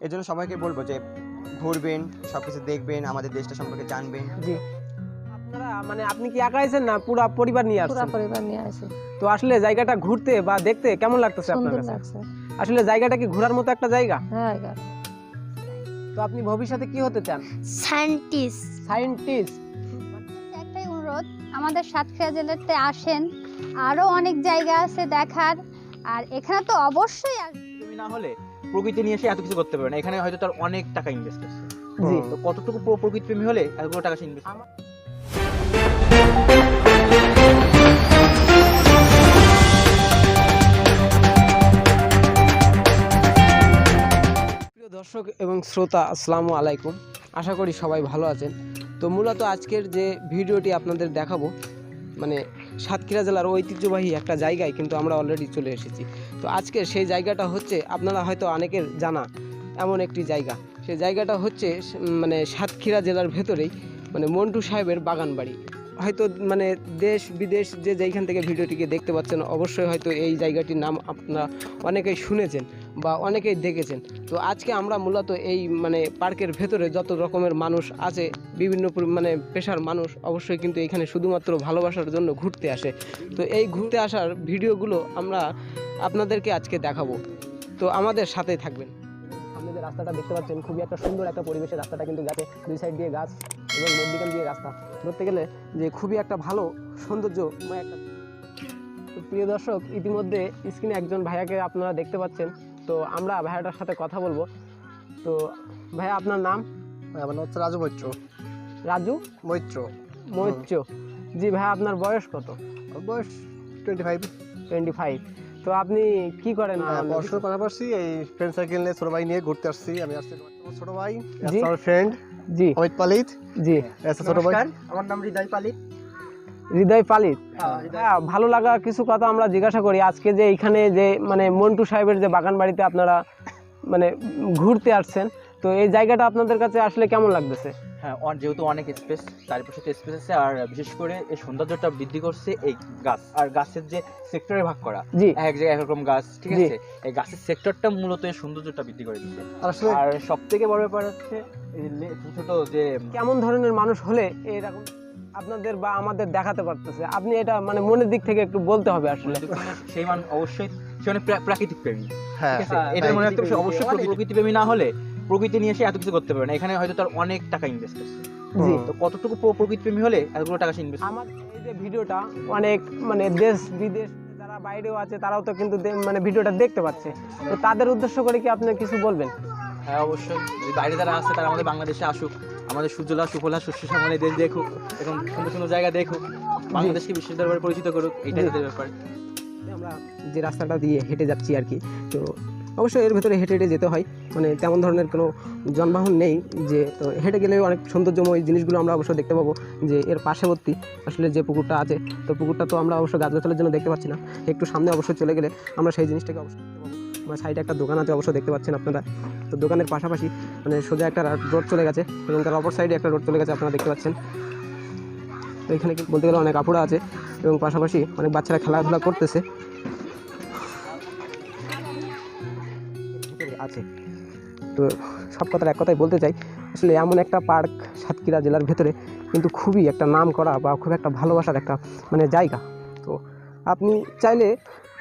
এর জন্য সবাইকে বলব যে ঘুরবেন সব কিছু দেখবেন আমাদের দেশটা সম্পর্কে জানবেন। জি। আপনারা মানে আপনি কি একা আছেন না পুরো পরিবার নিয়ে পুরা আসছেন? পরিবার নিয়ে আসি। তো আসলে জায়গাটা ঘুরতে বা দেখতে কেমন লাগতেছে আপনার কাছে? আসলে জায়গাটা কি ঘোরার মতো একটা জায়গা? হ্যাঁ তো আপনি ভবিষ্যতে কি হতে চান? সায়েন্টিস্ট। সায়েন্টিস্ট। একটাই অনুরোধ আমাদের সাতক্ষীরা জেলাতে আসেন। আরও অনেক জায়গা আছে দেখার আর এখানে তো অবশ্যই আসবেন। প্রেমী না হলে প্রকৃতি নিয়ে এসে এত কিছু করতে পারবে না। এখানে হয়তো তার অনেক টাকা ইনভেস্ট আছে। জি। তো কতটুকু প্র- প্রকৃতি প্রেমী হলে এতগুলো টাকা সে ইনভেস্ট প্রিয় দর্শক এবং শ্রোতা আসসালামু আলাইকুম। আশা করি সবাই ভালো আছেন। তো মূলত আজকের যে ভিডিওটি আপনাদের দেখাবো মানে সাতক্ষীরা জেলার ঐতিহ্যবাহী একটা জায়গায় কিন্তু আমরা অলরেডি চলে এসেছি। তো আজকের সেই জায়গাটা হচ্ছে, আপনারা হয়তো অনেকের জানা এমন একটি জায়গা। সেই জায়গাটা হচ্ছে মানে সাতক্ষীরা জেলার ভেতরেই মানে মন্টু সাহেবের বাগান বাড়ি হয়তো মানে দেশ, বিদেশ যে যেইখান থেকে ভিডিওটিকে দেখতে পাচ্ছেন, অবশ্যই হয়তো এই জায়গাটির নাম আপনারা অনেকেই শুনেছেন বা অনেকেই দেখেছেন। তো আজকে আমরা মূলত এই মানে পার্কের ভেতরে যত রকমের মানুষ আছে, বিভিন্ন মানে পেশার মানুষ অবশ্যই কিন্তু এখানে শুধুমাত্র ভালোবাসার জন্য ঘুরতে আসে। তো এই ঘুরতে আসার ভিডিওগুলো আমরা আপনাদেরকে আজকে দেখাবো। তো আমাদের সাথেই থাকবেন। যে রাস্তাটা দেখতে পাচ্ছেন, খুবই একটা সুন্দর একটা পরিবেশের রাস্তাটা কিন্তু গাছে। দুই সাইড দিয়ে গাছ এবং মধ্যিখান দিয়ে রাস্তা। ধরতে গেলে যে খুবই একটা ভালো সৌন্দর্যময় একটা তো প্রিয় দর্শক ইতিমধ্যে স্ক্রিনে একজন ভাইয়াকে আপনারা দেখতে পাচ্ছেন। তো আমরা ভাইয়াটার সাথে কথা বলব। তো ভাইয়া আপনার নাম? আমার নাম হচ্ছে রাজু মৈত্র। রাজু? মৈত্র। মৈত্র। জি ভাইয়া আপনার বয়স কত? বয়স টোয়েন্টি ফাইভ টোয়েন্টি ফাইভ তো আপনি কি করেন? পড়াশোনার পাশাপাশি এই ফ্রেন্ড সার্কেল নিয়ে ছোট ভাই নিয়ে ঘুরতে আসছি। আমি আসছি ছোট ভাই ফ্রেন্ড জি। অমিত পালিত। জি। আচ্ছা ছোট ভাই আমার নাম হৃদয় পালিত। হৃদয় পালিত। হ্যাঁ ভালো লাগা কিছু কথা আমরা জিজ্ঞাসা করি। আজকে যে এখানে যে মানে মন্টু সাহেবের যে বাগান বাড়িতে আপনারা মানে ঘুরতে আসছেন তো এই জায়গাটা আপনাদের কাছে আসলে কেমন লাগতেছে? হ্যাঁ যেহেতু অনেক স্পেস চারিপাশে তো স্পেস আছে আর বিশেষ করে এই সৌন্দর্যটা বৃদ্ধি করছে এই গাছ। আর গাছের যে সেক্টরে ভাগ করা এক জায়গায় এক রকম গাছ ঠিক আছে? এই গাছের সেক্টরটা মূলত এই সৌন্দর্যটা বৃদ্ধি করে দিচ্ছে। আর সব থেকে বড় ব্যাপার হচ্ছে ছোট ছোট যে কেমন ধরনের মানুষ হলে এরকম আপনাদের বা আমাদের দেখাতে পারতেছে? আপনি এটা মানে মনের দিক থেকে একটু বলতে হবে আসলে। সেই মান অবশ্যই সে মানে প্রাকৃতিক প্রেমী। হ্যাঁ ঠিক আছে? হ্যাঁ, এটা মনে রাখতে হবে অবশ্যই প্রকৃতি প্রেমী না হলে প্রকৃতি নিয়ে এসে এত কিছু করতে পারবে না। এখানে হয়তো তার অনেক টাকা ইনভেস্ট আছে। জি। তো কতটুকু প্র- প্রকৃতি প্রেমী হলে এতগুলো টাকা সে ইনভেস্ট আমার এই যে ভিডিওটা অনেক মানে দেশ বিদেশ যারা বাইরেও আছে তারাও তো কিন্তু মানে ভিডিওটা দেখতে পাচ্ছে। তো তাদের উদ্দেশ্য করে কি আপনি কিছু বলবেন? হ্যাঁ অবশ্যই। যদি বাইরে যারা আছে তারা আমাদের বাংলাদেশে আসুক। আমাদের সূর্যলা সুফলা শস্য শ্যামলে দেশ দেখুক এখন সুন্দর সুন্দর জায়গা দেখুক। বাংলাদেশকে বিশ্বের দরবারে পরিচিত করুক এটাই তাদের ব্যাপার। আমরা যে রাস্তাটা দিয়ে হেঁটে যাচ্ছি আর কি তো অবশ্যই এর ভেতরে হেঁটে হেঁটে যেতে হয়। মানে তেমন ধরনের কোনো যানবাহন নেই যে, তো হেঁটে গেলেও অনেক সৌন্দর্যময় জিনিসগুলো আমরা অবশ্যই দেখতে পাবো যে, এর পার্শ্ববর্তী আসলে যে পুকুরটা আছে, তো পুকুরটা তো আমরা অবশ্যই গাছগাছালের জন্য দেখতে পাচ্ছি না। একটু সামনে অবশ্যই চলে গেলে আমরা সেই জিনিসটাকে অবশ্যই দেখতে পাবো। আমার সাইডে একটা দোকান আছে অবশ্যই দেখতে পাচ্ছেন আপনারা। তো দোকানের পাশাপাশি মানে সোজা একটা রোড চলে গেছে এবং তার অপর সাইডে একটা রোড চলে গেছে আপনারা দেখতে পাচ্ছেন। তো এখানে বলতে গেলে অনেক আপুরা আছে এবং পাশাপাশি অনেক বাচ্চারা খেলাধুলা করতেছে। আছে। তো সব কথার এক কথাই বলতে চাই আসলে এমন একটা পার্ক সাতক্ষীরা জেলার ভেতরে কিন্তু খুবই একটা নাম করা বা খুব একটা ভালোবাসার একটা মানে জায়গা। তো আপনি চাইলে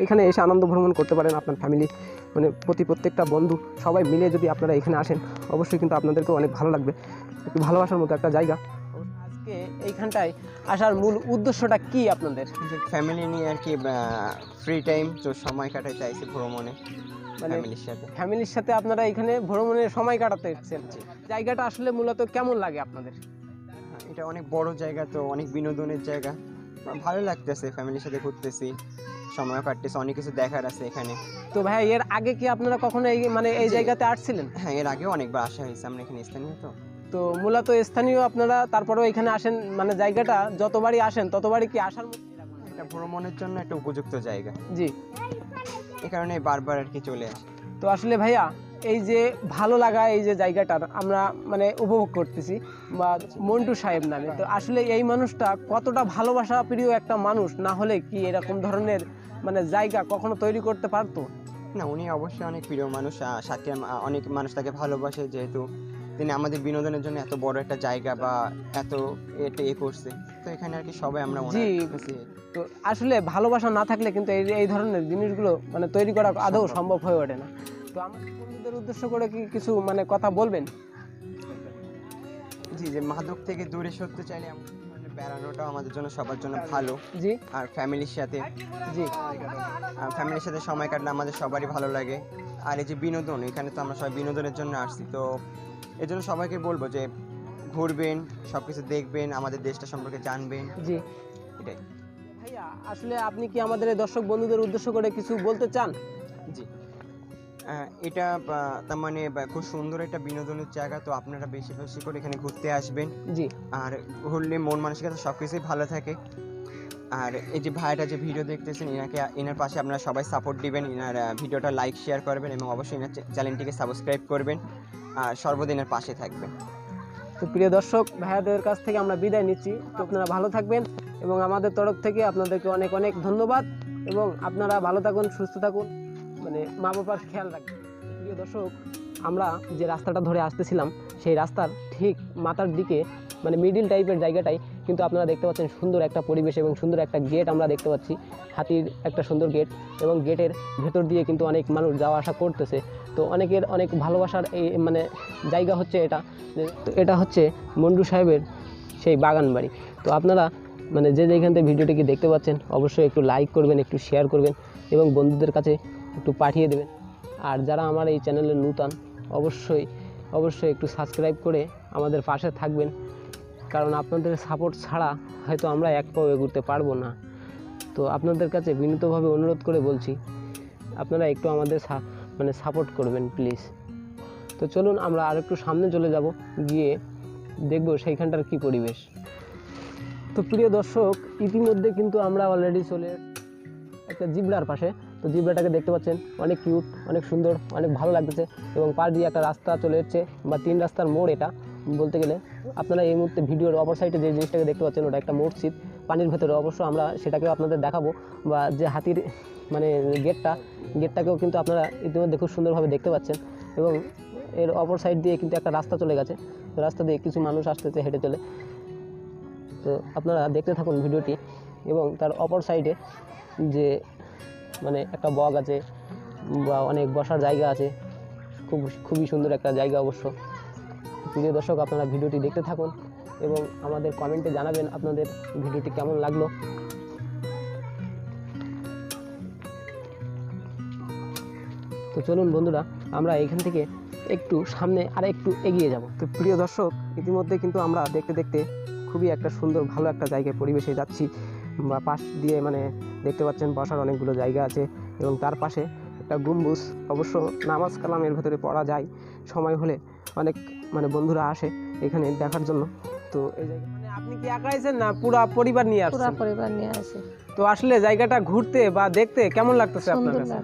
এখানে এসে আনন্দ ভ্রমণ করতে পারেন আপনার ফ্যামিলি মানে প্রতি প্রত্যেকটা বন্ধু সবাই মিলে যদি আপনারা এখানে আসেন অবশ্যই কিন্তু আপনাদেরকেও অনেক ভালো লাগবে। একটু ভালোবাসার মতো একটা জায়গা। আজকে এইখানটায় আসার মূল উদ্দেশ্যটা কি আপনাদের? ফ্যামিলি নিয়ে আর কি ফ্রি টাইম তো সময় কাটাইতে আইছি ভ্রমণে। মানে ফ্যামিলির সাথে। ফ্যামিলির সাথে আপনারা এখানে ভ্রমণের সময় কাটাতে এসেছেন। জায়গাটা আসলে মূলত কেমন লাগে আপনাদের? হ্যাঁ, এটা অনেক বড় জায়গা তো অনেক বিনোদনের জায়গা। ভালো লাগতেছে ফ্যামিলির সাথে ঘুরতেছি সময় কাটতেছে অনেক কিছু দেখার আছে এখানে। তো ভাই এর আগে কি আপনারা কখনো এই মানে এই জায়গাতে আসছিলেন? হ্যাঁ এর আগেও অনেকবার আসা হয়েছে আমরা এখানে স্থানীয় তো। তো মূলত স্থানীয় আপনারা তারপরেও এখানে আসেন মানে জায়গাটা যতবারই আসেন ততবারই কি আসার মতো? এটা ভ্রমণের জন্য একটা উপযুক্ত জায়গা। জি। এই কারণে বারবার আর কি চলে আসি। তো আসলে ভাইয়া এই যে ভালো লাগা এই যে জায়গাটার আমরা মানে উপভোগ করতেছি বা মন্টু সাহেব নামে। তো আসলে এই মানুষটা কতটা ভালোবাসা প্রিয় একটা মানুষ না হলে কি এরকম ধরনের মানে জায়গা কখনো তৈরি করতে পারতো? না উনি অবশ্যই অনেক প্রিয় মানুষ সাথে অনেক মানুষ তাকে ভালোবাসে যেহেতু তিনি আমাদের বিনোদনের জন্য এত বড় একটা জায়গা বা এত এটা এ করছে। তো এখানে আর কি সবাই আমরা জি। তো আসলে ভালোবাসা না থাকলে কিন্তু এই এই ধরনের জিনিসগুলো মানে তৈরি করা আদৌ সম্ভব। হয়ে ওঠে না। তো আমার বন্ধুদের উদ্দেশ্য করে কি কিছু মানে কথা বলবেন? জি যে মাদক থেকে দূরে সরতে চাইলে বেড়ানোটাও আমাদের জন্য সবার জন্য ভালো। জি। আর ফ্যামিলির সাথে জি। আর ফ্যামিলির সাথে সময় কাটলে আমাদের সবারই ভালো লাগে। আর এই যে বিনোদন এখানে তো আমরা সবাই বিনোদনের জন্য আসছি তো এই জন্য সবাইকে বলব যে ঘুরবেন সব কিছু দেখবেন আমাদের দেশটা সম্পর্কে জানবেন। জি। এটাই। ভাইয়া আসলে আপনি কি আমাদের দর্শক বন্ধুদের উদ্দেশ্য করে কিছু বলতে চান? জি। এটা তার মানে খুব সুন্দর একটা বিনোদনের জায়গা তো আপনারা বেশি বেশি করে এখানে ঘুরতে আসবেন। জি। আর ঘুরলে মন মানসিকতা সব কিছুই ভালো থাকে। আর এই যে ভাইটা যে ভিডিও দেখতেছেন এনাকে এনার পাশে আপনারা সবাই সাপোর্ট দিবেন। এনার ভিডিওটা লাইক শেয়ার করবেন এবং অবশ্যই এনার চ্যানেলটিকে সাবস্ক্রাইব করবেন। সর্বদিনের পাশে থাকবেন। তো প্রিয় দর্শক, ভাইয়াদের কাছ থেকে আমরা বিদায় নিচ্ছি। তো আপনারা ভালো থাকবেন এবং আমাদের তরফ থেকে আপনাদেরকে অনেক অনেক ধন্যবাদ এবং আপনারা ভালো থাকুন, সুস্থ থাকুন মানে মা বাবার খেয়াল রাখবেন। প্রিয় দর্শক, আমরা যে রাস্তাটা ধরে আসতেছিলাম, সেই রাস্তার ঠিক মাথার দিকে মানে মিডিল টাইপের জায়গাটাই কিন্তু আপনারা দেখতে পাচ্ছেন সুন্দর একটা পরিবেশ এবং সুন্দর একটা গেট আমরা দেখতে পাচ্ছি। হাতির একটা সুন্দর গেট এবং গেটের ভেতর দিয়ে কিন্তু অনেক মানুষ যাওয়া আসা করতেছে। তো অনেকের অনেক ভালোবাসার এই মানে জায়গা হচ্ছে এটা। তো এটা হচ্ছে মন্ডু সাহেবের সেই বাগান বাড়ি। তো আপনারা মানে যে যেখান থেকে ভিডিওটিকে দেখতে পাচ্ছেন, অবশ্যই একটু লাইক করবেন, একটু শেয়ার করবেন এবং বন্ধুদের কাছে একটু পাঠিয়ে দেবেন। আর যারা আমার এই চ্যানেলে নূতন, অবশ্যই অবশ্যই একটু সাবস্ক্রাইব করে আমাদের পাশে থাকবেন। কারণ আপনাদের সাপোর্ট ছাড়া হয়তো আমরা এক পাও এগুতে পারব না। তো আপনাদের কাছে বিনীতভাবে অনুরোধ করে বলছি, আপনারা একটু আমাদের মানে সাপোর্ট করবেন প্লিজ তো চলুন আমরা আর একটু সামনে চলে যাব, গিয়ে দেখব সেইখানটার কি পরিবেশ। তো প্রিয় দর্শক, ইতিমধ্যে কিন্তু আমরা অলরেডি চলে একটা জিবলার পাশে। তো জিবলাটাকে দেখতে পাচ্ছেন, অনেক কিউট অনেক সুন্দর, অনেক ভালো লাগতেছে। এবং পাশ দিয়ে একটা রাস্তা চলে যাচ্ছে বা তিন রাস্তার মোড় এটা। বলতে গেলে আপনারা এই মুহূর্তে ভিডিওর অপর সাইডে যে জিনিসটাকে দেখতে পাচ্ছেন, ওটা একটা মসজিদ। পানির ভেতরে অবশ্য আমরা সেটাকেও আপনাদের দেখাবো। বা যে হাতির মানে গেটটা, গেটটাকেও কিন্তু আপনারা ইতিমধ্যে খুব সুন্দরভাবে দেখতে পাচ্ছেন। এবং এর অপর সাইড দিয়ে কিন্তু একটা রাস্তা চলে গেছে। রাস্তা দিয়ে কিছু মানুষ আসতেছে হেঁটে চলে। তো আপনারা দেখতে থাকুন ভিডিওটি। এবং তার অপর সাইডে যে মানে একটা বগ আছে, বা অনেক বসার জায়গা আছে। খুব, খুবই সুন্দর একটা জায়গা অবশ্য। প্রিয় দর্শক, আপনারা ভিডিওটি দেখতে থাকুন এবং আমাদের কমেন্টে জানাবেন আপনাদের ভিডিওটি কেমন লাগল। তো চলুন বন্ধুরা, আমরা এখান থেকে একটু সামনে আর একটু এগিয়ে যাব। তো প্রিয় দর্শক, ইতিমধ্যে কিন্তু আমরা দেখতে দেখতে খুবই একটা সুন্দর, ভালো একটা জায়গায় পরিবেশে যাচ্ছি। বা পাশ দিয়ে মানে দেখতে পাচ্ছেন বসার অনেকগুলো জায়গা আছে এবং তার পাশে একটা গম্বুজ। অবশ্য নামাজ কালামের ভেতরে পড়া যায়। সময় হলে অনেক মানে বন্ধুরা আসে এখানে দেখার জন্য। তো এই জায়গা মানে আপনি কি একা আছেন না পুরো পরিবার নিয়ে পুরা আসছেন? পরিবার নিয়ে আসে। তো আসলে জায়গাটা ঘুরতে বা দেখতে কেমন লাগতেছে আপনার কাছে?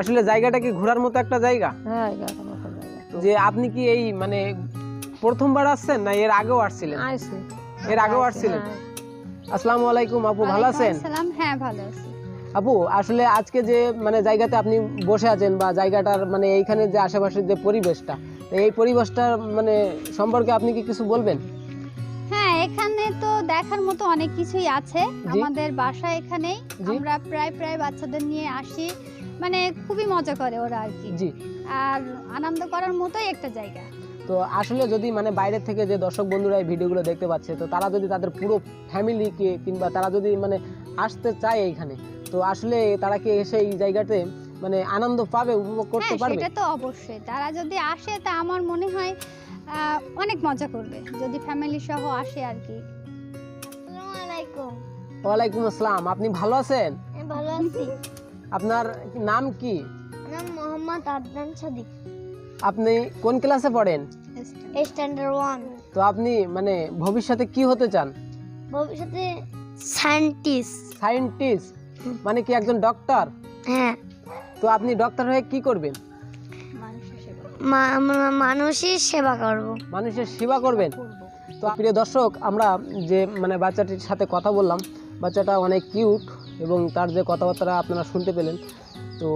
আসলে জায়গাটা কি ঘোরার মতো একটা জায়গা? হ্যাঁ জায়গা। যে আপনি কি এই মানে প্রথমবার আসছেন না এর আগেও আসছিলেন? আইসি এর আগেও আসছিলেন? হ্যাঁ। আসসালামু আলাইকুম আপু ভালো আছেন? হ্যাঁ ভালো আছি। আপু আসলে আজকে যে মানে জায়গাতে আপনি বসে আছেন বা জায়গাটার মানে এইখানে যে আশেপাশের যে পরিবেশটা এই পরিবেশটার মানে সম্পর্কে আপনি কি কিছু বলবেন? হ্যাঁ এখানে তো দেখার মতো অনেক কিছুই আছে আমাদের বাসা এখানেই। আমরা প্রায় প্রায় বাচ্চাদের নিয়ে আসি। মানে খুবই মজা করে ওরা আর কি। জি। আর আনন্দ করার মতোই একটা জায়গা। তো আসলে যদি মানে বাইরে থেকে যে দর্শক বন্ধুরা এই ভিডিওগুলো দেখতে পাচ্ছে তো তারা যদি তাদের পুরো ফ্যামিলিকে কিংবা তারা যদি মানে আসতে চায় এইখানে তো আসলে তারা কি এসে এই জায়গাতে মানে আনন্দ পাবে উপভোগ করতে হ্যাঁ পারবে। সেটা তো অবশ্যই। তারা যদি আসে তা আমার মনে হয় আহ, অনেক মজা করবে যদি ফ্যামিলি সহ আসে আর কি। আসসালামু আলাইকুম ওয়ালাইকুম আসসালাম। আপনি ভালো আছেন? আমি ভালো আছি। আপনার নাম কি? নাম মোহাম্মদ আদনান সাদিক। আপনি কোন ক্লাসে পড়েন? স্ট্যান্ডার্ড ওয়ান তো আপনি মানে ভবিষ্যতে কি হতে চান? ভবিষ্যতে সায়েন্টিস্ট সায়েন্টিস্ট মানে কি একজন ডক্টর হ্যাঁ। তো আপনি ডক্টর হয়ে কি করবেন? মানুষের সেবা করব। মানুষের সেবা করবেন? তো প্রিয় দর্শক আমরা যে মানে বাচ্চাটির সাথে কথা বললাম বাচ্চাটা অনেক কিউট এবং তার যে কথাবার্তা আপনারা শুনতে পেলেন তো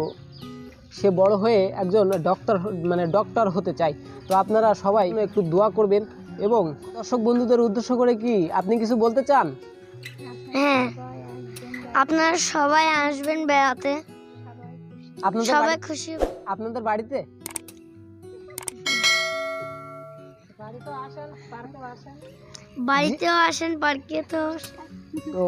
সে বড় হয়ে একজন ডক্টর মানে ডক্টর হতে চায়। তো আপনারা সবাই একটু দোয়া করবেন এবং দর্শক বন্ধুদের উদ্দেশ্য করে কি আপনি কিছু বলতে চান? হ্যাঁ আপনারা সবাই আসবেন বেড়াতে। আপনাদের সবাই খুশি? আপনাদের বাড়িতে? বাড়িতেও আসেন পার্কেতেও তো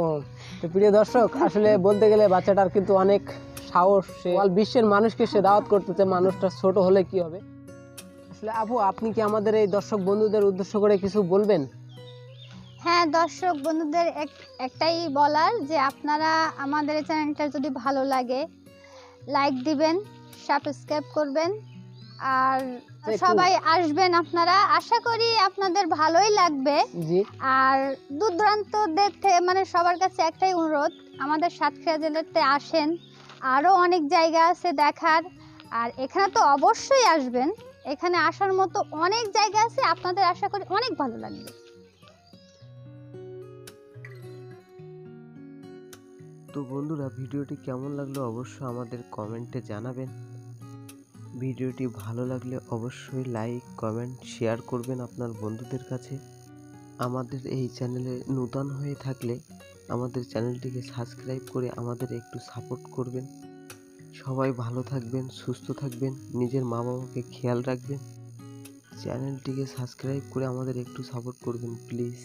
তো প্রিয় দর্শক আসলে বলতে গেলে বাচ্চাটার কিন্তু অনেক সাহস সে বিশ্বের মানুষকে সে দাওয়াত করতেছে মানুষটা ছোট হলে কি হবে? আসলে আপু আপনি কি আমাদের এই দর্শক বন্ধুদের উদ্দেশ্য করে কিছু বলবেন? হ্যাঁ দর্শক বন্ধুদের এক একটাই বলার যে আপনারা আমাদের এই চ্যানেলটা যদি ভালো লাগে লাইক দিবেন সাবস্ক্রাইব করবেন আর সবাই আসবেন আপনারা। আশা করি আপনাদের ভালোই লাগবে। আর দূর দূরান্তদের থেকে মানে সবার কাছে একটাই অনুরোধ আমাদের সাতক্ষীরা জেলাতে আসেন। আরও অনেক জায়গা আছে দেখার। আর এখানে তো অবশ্যই আসবেন। এখানে আসার মতো অনেক জায়গা আছে আপনাদের আশা করি অনেক ভালো লাগবে। তো বন্ধুরা ভিডিওটি কেমন লাগল অবশ্যই আমাদের কমেন্টে জানাবেন। ভিডিওটি ভালো লাগলে অবশ্যই লাইক, কমেন্ট, শেয়ার করবেন আপনার বন্ধুদের কাছে। আমাদের এই চ্যানেলে নূতন হয়ে থাকলে আমাদের চ্যানেলটিকে সাবস্ক্রাইব করে আমাদের একটু সাপোর্ট করবেন। সবাই ভালো থাকবেন, সুস্থ থাকবেন, নিজের মা বাবাকে খেয়াল রাখবেন। চ্যানেলটিকে সাবস্ক্রাইব করে আমাদের একটু সাপোর্ট করবেন, প্লিজ।